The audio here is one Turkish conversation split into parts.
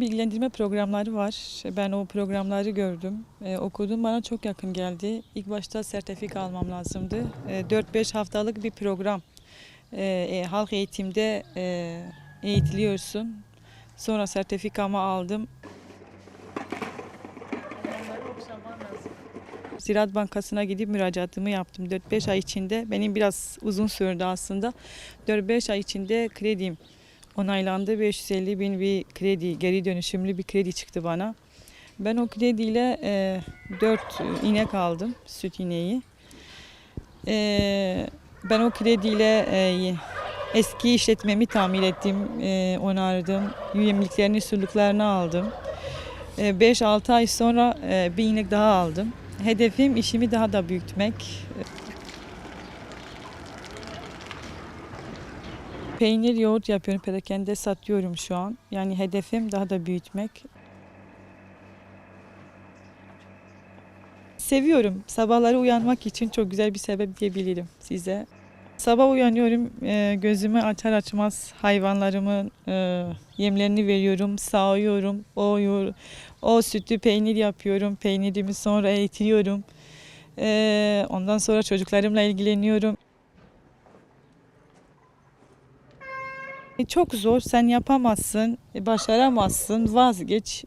Bilgilendirme programları var. Ben o programları gördüm, e, okudum. Bana çok yakın geldi. İlk başta sertifika almam lazımdı. E, 4-5 haftalık bir program. E, e, halk eğitimde e, eğitiliyorsun. Sonra sertifikamı aldım. Ziraat Bankası'na gidip müracaatımı yaptım. 4-5 ay içinde, benim biraz uzun sürdü aslında. 4-5 ay içinde kredim onaylandı. 550 bin bir kredi, geri dönüşümlü bir kredi çıktı bana. Ben o krediyle e, 4 inek aldım, süt ineği. E, ben o krediyle e, eski işletmemi tamir ettim, e, onardım. Yemliklerini, suluklarını aldım. 5-6 ay sonra e, bir inek daha aldım. Hedefim işimi daha da büyütmek. Peynir, yoğurt yapıyorum. Perakende satıyorum şu an. Yani hedefim daha da büyütmek. Seviyorum. Sabahları uyanmak için çok güzel bir sebep diyebilirim size. Sabah uyanıyorum, e, gözümü açar açmaz hayvanlarımın e, yemlerini veriyorum, sağıyorum, o, o sütü peynir yapıyorum, peynirimi sonra eğitiyorum. E, ondan sonra çocuklarımla ilgileniyorum. Çok zor, sen yapamazsın, başaramazsın, vazgeç.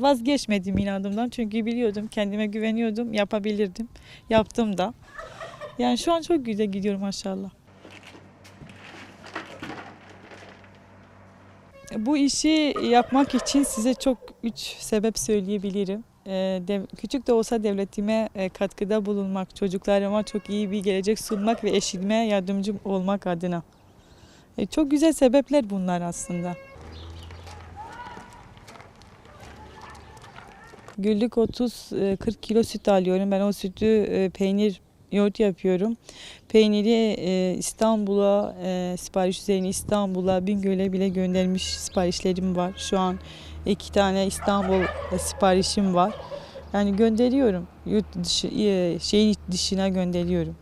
Vazgeçmedim inadımdan çünkü biliyordum, kendime güveniyordum, yapabilirdim. Yaptım da. Yani şu an çok güzel gidiyor maşallah. Bu işi yapmak için size çok üç sebep söyleyebilirim. E, dev- küçük de olsa devletime e, katkıda bulunmak, çocuklarıma çok iyi bir gelecek sunmak ve eşitme yardımcı olmak adına. E, çok güzel sebepler bunlar aslında. Günlük 30-40 kilo süt alıyorum. Ben o sütü e, peynir, yoğurt yapıyorum. Peyniri e, İstanbul'a, e, sipariş üzerine İstanbul'a, Bingöl'e bile göndermiş siparişlerim var. Şu an iki tane İstanbul e, siparişim var. Yani gönderiyorum. Yurt dışı, e, şehir dışına gönderiyorum.